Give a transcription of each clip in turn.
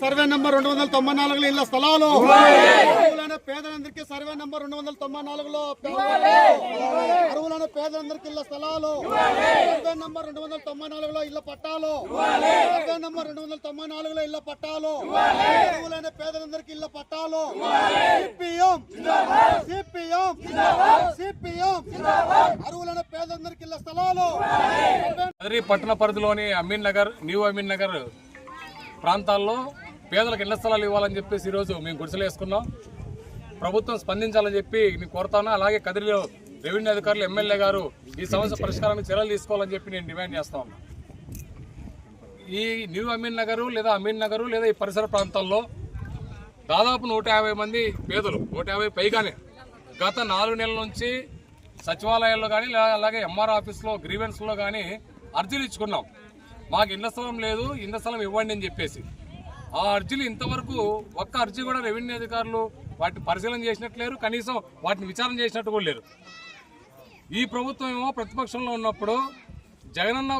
Survey number రెండు వందల తొంభై నాలుగులో ఇళ్ళ స్థలాలు. అరువులైన పేదలందరికీ సర్వే నంబర్ రెండు వందల తొంభై నాలుగులో. అరువులైన పేదలందరికీ ఇళ్ళ స్థలాలు. సర్వే నంబర్ రెండు వందల తొంభై నాలుగులో ఇళ్ళ పట్టాలు. సర్వే నంబర్ రెండు వందల తొంభై నాలుగులో ఇళ్ళ పట్టాలు. అరువులైన పేదలందరికీ ఇళ్ళ పట్టాలు. సిపిఎం. సిపిఎం. సిపిఎం. అరువులైన పేదలందరికీ ఇళ్ళ స్థలాలు. పట్టణ పరిధిలోని అమీన్ నగర్ న్యూ అమీన్ నగర్ ప్రాంతాల్లో పేదలకు ఇళ్ళ స్థలాలు ఇవ్వాలని చెప్పేసి ఈరోజు మేము గుడిసెలు వేసుకున్నాం. ప్రభుత్వం స్పందించాలని చెప్పి నేను కోరుతాను. అలాగే కదిరిలో రెవెన్యూ అధికారులు ఎమ్మెల్యే గారు ఈ సమస్య పరిష్కారానికి చర్యలు తీసుకోవాలని చెప్పి నేను డిమాండ్ చేస్తా ఉన్నా. ఈ న్యూ అమీన్ నగరు లేదా అమీన్ నగరు లేదా ఈ పరిసర ప్రాంతాల్లో దాదాపు నూట యాభై మంది పేదలు నూట యాభై పైగానే గత నాలుగు నెలల నుంచి సచివాలయాల్లో కానీ అలాగే ఎంఆర్ ఆఫీస్లో గ్రీవెన్స్లో కానీ అర్జీలు ఇచ్చుకున్నాం. మాకు ఇళ్ళ స్థలం లేదు ఇళ్ళ స్థలం ఇవ్వండి అని చెప్పేసి. ఆ అర్జీలు ఇంతవరకు ఒక్క అర్జీ కూడా రెవెన్యూ అధికారులు వాటిని పరిశీలన చేసినట్టు లేరు. కనీసం వాటిని విచారణ చేసినట్టు కూడా లేరు. ఈ ప్రభుత్వం ఏమో ప్రతిపక్షంలో ఉన్నప్పుడు జగనన్న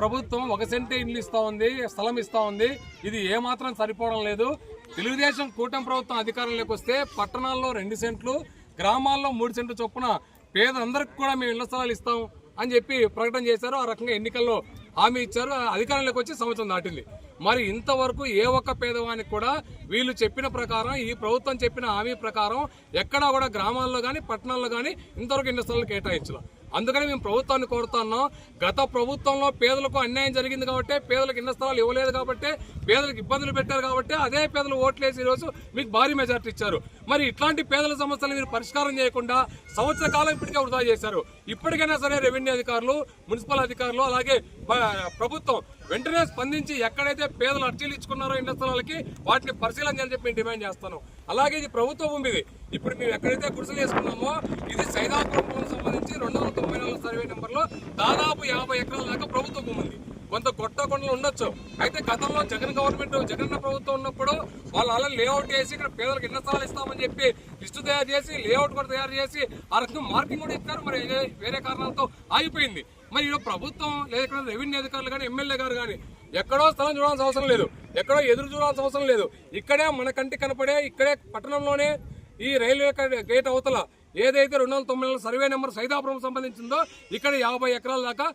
ప్రభుత్వం ఒక సెంటే ఇల్లు ఇస్తూ ఉంది స్థలం ఇస్తూ ఉంది. ఇది ఏమాత్రం సరిపోవడం లేదు. తెలుగుదేశం కూటమి ప్రభుత్వం అధికారంలోకి వస్తే పట్టణాల్లో రెండు సెంట్లు గ్రామాల్లో మూడు సెంట్లు చొప్పున పేదలందరికీ కూడా మేము ఇళ్ళ స్థలాలు ఇస్తాం అని చెప్పి ప్రకటన చేశారు. ఆ రకంగా ఎన్నికల్లో హామీ ఇచ్చారు అధికారంలోకి వచ్చి సంవత్సరం దాటింది. మరి ఇంతవరకు ఏ ఒక్క పేదవానికి కూడా వీళ్ళు చెప్పిన ప్రకారం ఈ ప్రభుత్వం చెప్పిన హామీ ప్రకారం ఎక్కడా కూడా గ్రామాల్లో కానీ పట్టణాల్లో కానీ ఇంతవరకు ఇళ్ళ స్థలాలు కేటాయించలేదు అందుకని మేము ప్రభుత్వాన్ని కోరుతున్నాం గత ప్రభుత్వంలో పేదలకు అన్యాయం జరిగింది కాబట్టి పేదలకు ఇన్న స్థలాలు ఇవ్వలేదు కాబట్టి పేదలకు ఇబ్బందులు పెట్టారు కాబట్టి అదే పేదలు ఓట్లేసి ఈరోజు మీకు భారీ మెజార్టీ ఇచ్చారు. మరి ఇట్లాంటి పేదల సమస్యలు మీరు పరిష్కారం చేయకుండా సంవత్సర కాలం ఇప్పటికే వృధా చేశారు. ఇప్పటికైనా సరే రెవెన్యూ అధికారులు మున్సిపల్ అధికారులు అలాగే ప్రభుత్వం వెంటనే స్పందించి ఎక్కడైతే పేదలు అర్జీలు ఇచ్చుకున్నారో ఇన్న స్థలాలకి వాటిని పరిశీలన చెప్పి డిమాండ్ చేస్తాను అలాగే ఇది ప్రభుత్వ భూమి ఇది ఇప్పుడు మేము ఎక్కడైతే గుడిసెలు వేసుకున్నామో ఇది సైదాపురం భూమికి సంబంధించి రెండు వందల తొంభై నాలుగు సర్వే నెంబర్లో దాదాపు యాభై ఎకరాల దాకా ప్రభుత్వ భూమి ఉంది. కొంత కొట్ట కొండలు ఉండొచ్చు. అయితే గతంలో జగన్ గవర్నమెంట్ జగన్ ప్రభుత్వం ఉన్నప్పుడు వాళ్ళు అలా లేఅవుట్ చేసి ఇక్కడ పేదలకు ఇళ్ళ స్థలాలు ఇస్తామని చెప్పి లిస్టు తయారు చేసి లేఅవుట్ కూడా తయారు చేసి ఆ రకంగా మార్కింగ్ కూడా ఇచ్చారు. మరి వేరే కారణాలతో ఆగిపోయింది. మరి ఈరోజు ప్రభుత్వం లేదా ఇక్కడ రెవెన్యూ అధికారులు కానీ ఎమ్మెల్యే గారు కానీ ఎక్కడో స్థలం చూడాల్సిన అవసరం లేదు. ఎక్కడో ఎదురు చూడాల్సిన అవసరం లేదు. ఇక్కడే మన కంటి కనపడే ఇక్కడే పట్టణంలోనే ఈ రైల్వే గేట్ అవతల ఏదైతే రెండు వందల తొమ్మిది సర్వే నెంబర్ సైదాపురం సంబంధించిందో ఇక్కడ యాభై ఎకరాల దాకా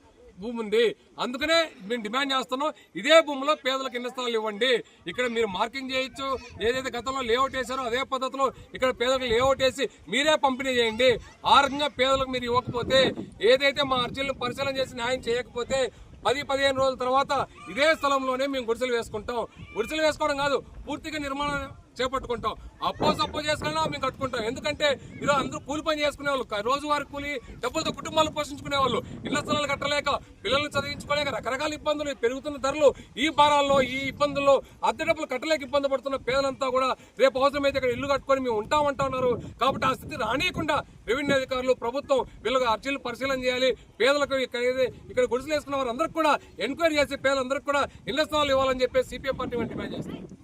భూమి ఉంది. అందుకనే మేము డిమాండ్ చేస్తున్నాం ఇదే భూమిలో పేదలకు ఇన్న స్థలాలు ఇవ్వండి. ఇక్కడ మీరు మార్కింగ్ చేయొచ్చు ఏదైతే గతంలో లేఅవుట్ వేశారో అదే పద్ధతిలో ఇక్కడ పేదలకు లేఅవుట్ వేసి మీరే పంపిణీ చేయండి. ఆ రకంగా పేదలకు మీరు ఇవ్వకపోతే ఏదైతే మా అర్జీలను పరిశీలన చేసి న్యాయం చేయకపోతే పది పదిహేను రోజుల తర్వాత ఇదే స్థలంలోనే మేము గుడిసెలు వేసుకుంటాం. గుడిసెలు వేసుకోవడం కాదు పూర్తిగా నిర్మాణం చేపట్టుకుంటాం. అప్పో సప్పో చేసుకున్నా మేము కట్టుకుంటాం. ఎందుకంటే ఈరోజు అందరూ కూలి పని చేసుకునే వాళ్ళు రోజువారి కూలి డబ్బులతో కుటుంబాలు పోషించుకునే వాళ్ళు ఇళ్ళ స్థలాలు కట్టలేక పిల్లల్ని చదివించుకోలేక రకరకాల ఇబ్బందులు పెరుగుతున్న ధరలు ఈ భారాల్లో ఈ ఇబ్బందుల్లో అద్దె డబ్బులు కట్టలేక ఇబ్బంది పడుతున్న పేదలంతా కూడా రేపు అవసరమైతే ఇక్కడ ఇల్లు కట్టుకొని మేము ఉంటామంటున్నారు. కాబట్టి ఆ స్థితి రానియకుండా రెవెన్యూ అధికారులు ప్రభుత్వం వీళ్ళకి అర్జీలు పరిశీలన చేయాలి. పేదలకు ఇక్కడ ఇక్కడ గుడిసెలు వేసుకున్న వారందరికీ కూడా ఎంక్వైరీ చేసి పేదలందరికీ కూడా ఇళ్ళ స్థలాలు ఇవ్వాలని చెప్పి సిపిఎం పార్టీ డిమాండ్ చేస్తాం